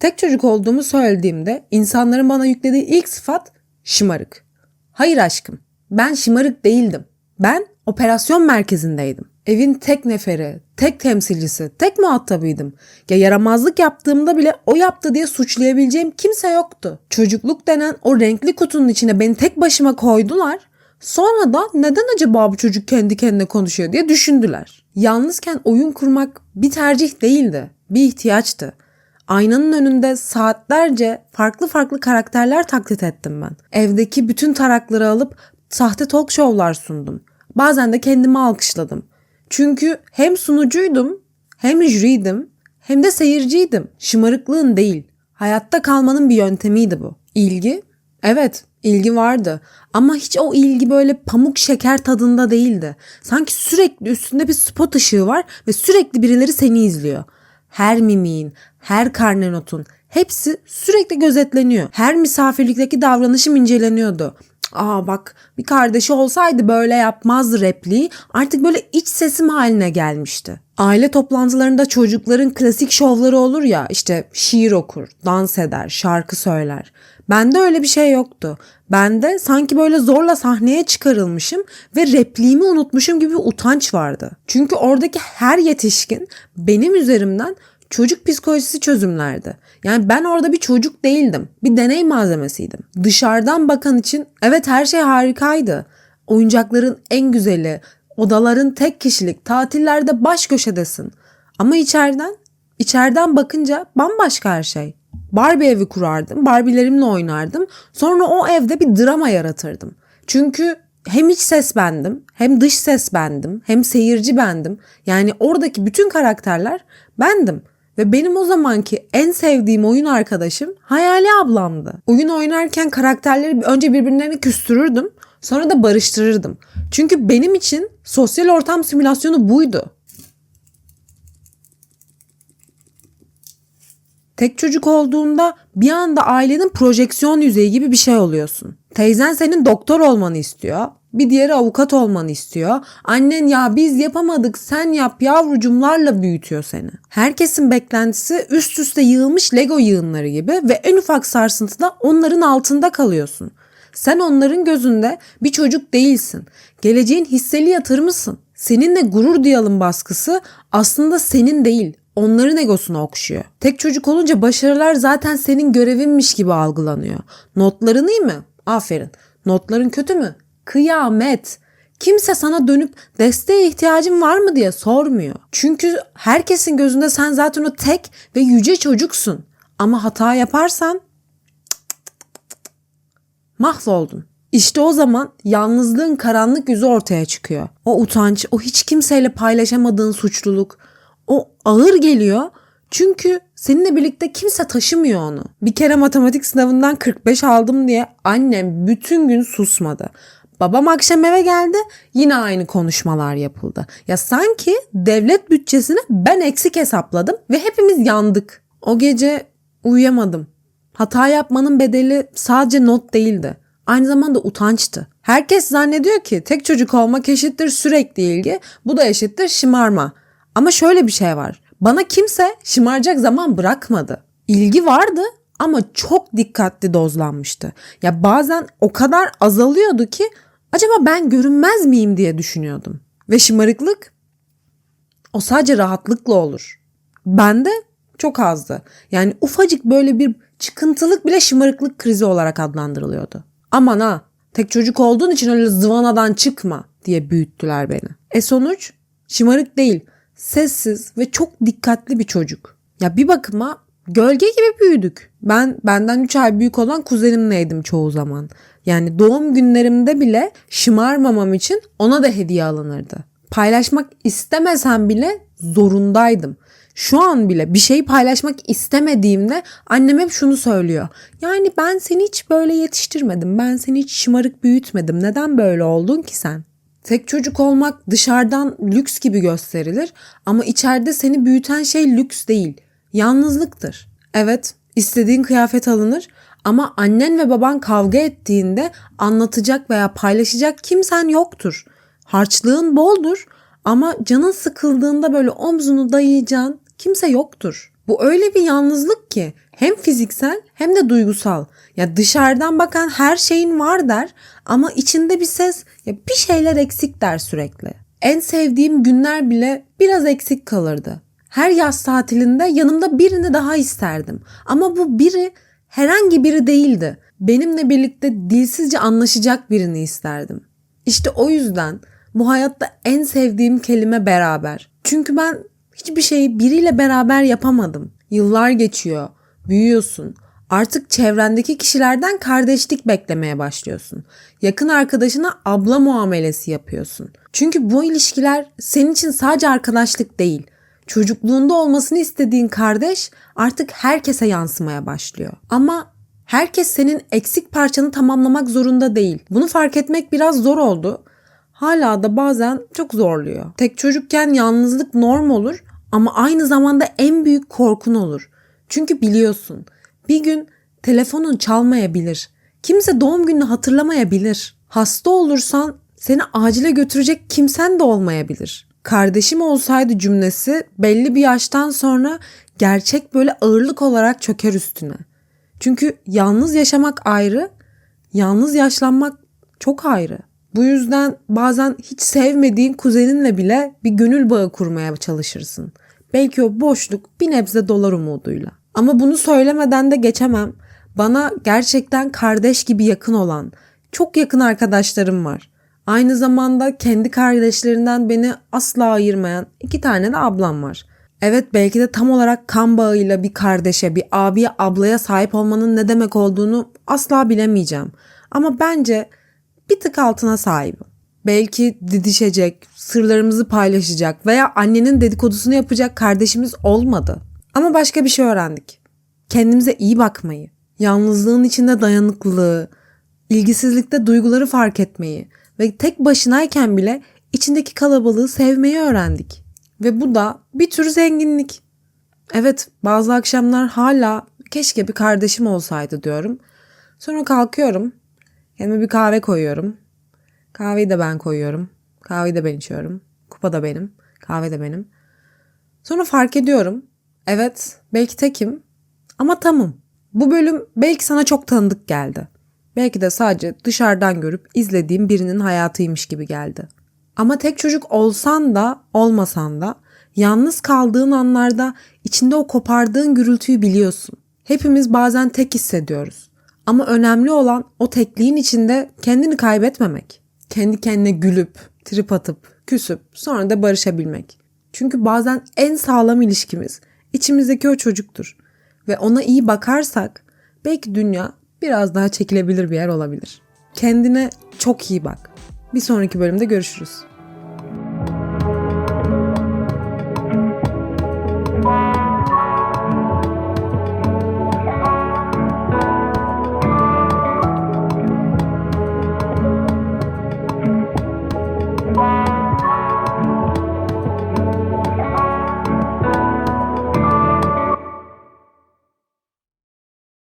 Tek çocuk olduğumu söylediğimde insanların bana yüklediği ilk sıfat şımarık. Hayır aşkım, ben şımarık değildim. Ben operasyon merkezindeydim. Evin tek neferi, tek temsilcisi, tek muhatabıydım. Ya yaramazlık yaptığımda bile o yaptı diye suçlayabileceğim kimse yoktu. Çocukluk denen o renkli kutunun içine beni tek başıma koydular. Sonra da neden acaba bu çocuk kendi kendine konuşuyor diye düşündüler. Yalnızken oyun kurmak bir tercih değildi, bir ihtiyaçtı. Aynanın önünde saatlerce farklı farklı karakterler taklit ettim ben. Evdeki bütün tarakları alıp sahte talk show'lar sundum. Bazen de kendimi alkışladım. Çünkü hem sunucuydum, hem jüriydim, hem de seyirciydim. Şımarıklığın değil, hayatta kalmanın bir yöntemiydi bu. İlgi? Evet, ilgi vardı. Ama hiç o ilgi böyle pamuk şeker tadında değildi. Sanki sürekli üstünde bir spot ışığı var ve sürekli birileri seni izliyor. Her mimiğin, her karnenotun hepsi sürekli gözetleniyor. Her misafirlikteki davranışım inceleniyordu. Aa bak bir kardeşi olsaydı böyle yapmazdı repliği artık böyle iç sesim haline gelmişti. Aile toplantılarında çocukların klasik şovları olur ya işte şiir okur, dans eder, şarkı söyler. Bende öyle bir şey yoktu. Bende sanki böyle zorla sahneye çıkarılmışım ve repliğimi unutmuşum gibi bir utanç vardı. Çünkü oradaki her yetişkin benim üzerimden çocuk psikolojisi çözümlerdi. Yani ben orada bir çocuk değildim. Bir deney malzemesiydim. Dışarıdan bakan için evet her şey harikaydı. Oyuncakların en güzeli, odaların tek kişilik, tatillerde baş köşedesin. Ama içeriden, içeriden bakınca bambaşka her şey. Barbie evi kurardım, Barbie'lerimle oynardım. Sonra o evde bir drama yaratırdım. Çünkü hem iç ses bendim, hem dış ses bendim, hem seyirci bendim. Yani oradaki bütün karakterler bendim. Ve benim o zamanki en sevdiğim oyun arkadaşım Hayali ablamdı. Oyun oynarken karakterleri önce birbirlerini küstürürdüm, sonra da barıştırırdım. Çünkü benim için sosyal ortam simülasyonu buydu. Tek çocuk olduğunda bir anda ailenin projeksiyon yüzeyi gibi bir şey oluyorsun. Teyzen senin doktor olmanı istiyor. Bir diğeri avukat olmanı istiyor. Annen ya biz yapamadık sen yap yavrucumlarla büyütüyor seni. Herkesin beklentisi üst üste yığılmış Lego yığınları gibi ve en ufak sarsıntıda onların altında kalıyorsun. Sen onların gözünde bir çocuk değilsin. Geleceğin hisseli yatırımısın. Seninle gurur duyalım baskısı aslında senin değil, onların egosunu okşuyor. Tek çocuk olunca başarılar zaten senin görevinmiş gibi algılanıyor. Notların iyi mi? Aferin. Notların kötü mü? Kıyamet. Kimse sana dönüp desteğe ihtiyacın var mı diye sormuyor. Çünkü herkesin gözünde sen zaten o tek ve yüce çocuksun. Ama hata yaparsan mahvoldun. İşte o zaman yalnızlığın karanlık yüzü ortaya çıkıyor. O utanç, o hiç kimseyle paylaşamadığın suçluluk, o ağır geliyor. Çünkü seninle birlikte kimse taşımıyor onu. Bir kere matematik sınavından 45 aldım diye annem bütün gün susmadı. Babam akşam eve geldi yine aynı konuşmalar yapıldı. Ya sanki devlet bütçesini ben eksik hesapladım ve hepimiz yandık. O gece uyuyamadım. Hata yapmanın bedeli sadece not değildi. Aynı zamanda utançtı. Herkes zannediyor ki tek çocuk olmak eşittir sürekli ilgi, bu da eşittir şımarma. Ama şöyle bir şey var. Bana kimse şımaracak zaman bırakmadı. İlgi vardı ama çok dikkatli dozlanmıştı. Ya bazen o kadar azalıyordu ki acaba ben görünmez miyim diye düşünüyordum. Ve şımarıklık o sadece rahatlıkla olur. Bende çok azdı. Yani ufacık böyle bir çıkıntılık bile şımarıklık krizi olarak adlandırılıyordu. Aman ha tek çocuk olduğun için öyle zıvanadan çıkma diye büyüttüler beni. E sonuç şımarık değil sessiz ve çok dikkatli bir çocuk. Ya bir bakıma gölge gibi büyüdük. Ben benden 3 ay büyük olan kuzenimleydim çoğu zaman. Yani doğum günlerimde bile şımarmamam için ona da hediye alınırdı. Paylaşmak istemesem bile zorundaydım. Şu an bile bir şeyi paylaşmak istemediğimde annem hep şunu söylüyor. Yani ben seni hiç böyle yetiştirmedim. Ben seni hiç şımarık büyütmedim. Neden böyle oldun ki sen? Tek çocuk olmak dışarıdan lüks gibi gösterilir ama içeride seni büyüten şey lüks değil, yalnızlıktır. Evet, istediğin kıyafet alınır ama annen ve baban kavga ettiğinde anlatacak veya paylaşacak kimsen yoktur. Harçlığın boldur ama canın sıkıldığında böyle omzunu dayayacağın kimse yoktur. Bu öyle bir yalnızlık ki hem fiziksel hem de duygusal. Ya dışarıdan bakan her şeyin var der ama içinde bir ses ya bir şeyler eksik der sürekli. En sevdiğim günler bile biraz eksik kalırdı. Her yaz tatilinde yanımda birini daha isterdim. Ama bu biri herhangi biri değildi. Benimle birlikte dilsizce anlaşacak birini isterdim. İşte o yüzden bu hayatta en sevdiğim kelime beraber. Çünkü ben hiçbir şeyi biriyle beraber yapamadım. Yıllar geçiyor, büyüyorsun. Artık çevrendeki kişilerden kardeşlik beklemeye başlıyorsun. Yakın arkadaşına abla muamelesi yapıyorsun. Çünkü bu ilişkiler senin için sadece arkadaşlık değil. Çocukluğunda olmasını istediğin kardeş artık herkese yansımaya başlıyor. Ama herkes senin eksik parçanı tamamlamak zorunda değil. Bunu fark etmek biraz zor oldu. Hala da bazen çok zorluyor. Tek çocukken yalnızlık norm olur ama aynı zamanda en büyük korkun olur. Çünkü biliyorsun bir gün telefonun çalmayabilir. Kimse doğum gününü hatırlamayabilir. Hasta olursan seni acile götürecek kimsen de olmayabilir. Kardeşim olsaydı cümlesi belli bir yaştan sonra gerçek böyle ağırlık olarak çöker üstüne. Çünkü yalnız yaşamak ayrı, yalnız yaşlanmak çok ayrı. Bu yüzden bazen hiç sevmediğin kuzeninle bile bir gönül bağı kurmaya çalışırsın. Belki o boşluk bir nebze dolar umuduyla. Ama bunu söylemeden de geçemem. Bana gerçekten kardeş gibi yakın olan, çok yakın arkadaşlarım var. Aynı zamanda kendi kardeşlerinden beni asla ayırmayan iki tane de ablam var. Evet belki de tam olarak kan bağıyla bir kardeşe, bir abiye, ablaya sahip olmanın ne demek olduğunu asla bilemeyeceğim. Ama bence bir tık altına sahibim. Belki didişecek, sırlarımızı paylaşacak veya annenin dedikodusunu yapacak kardeşimiz olmadı. Ama başka bir şey öğrendik. Kendimize iyi bakmayı, yalnızlığın içinde dayanıklılığı, ilgisizlikte duyguları fark etmeyi ve tek başınayken bile içindeki kalabalığı sevmeyi öğrendik. Ve bu da bir tür zenginlik. Evet bazı akşamlar hala keşke bir kardeşim olsaydı diyorum. Sonra kalkıyorum. Kendime bir kahve koyuyorum. Kahveyi de ben koyuyorum. Kahveyi de ben içiyorum. Kupa da benim. Kahve de benim. Sonra fark ediyorum. Evet belki tekim ama tamım. Bu bölüm belki sana çok tanıdık geldi. Belki de sadece dışarıdan görüp izlediğim birinin hayatıymış gibi geldi. Ama tek çocuk olsan da olmasan da yalnız kaldığın anlarda içinde o kopardığın gürültüyü biliyorsun. Hepimiz bazen tek hissediyoruz. Ama önemli olan o tekliğin içinde kendini kaybetmemek. Kendi kendine gülüp, trip atıp, küsüp sonra da barışabilmek. Çünkü bazen en sağlam ilişkimiz içimizdeki o çocuktur. Ve ona iyi bakarsak belki dünya biraz daha çekilebilir bir yer olabilir. Kendine çok iyi bak. Bir sonraki bölümde görüşürüz.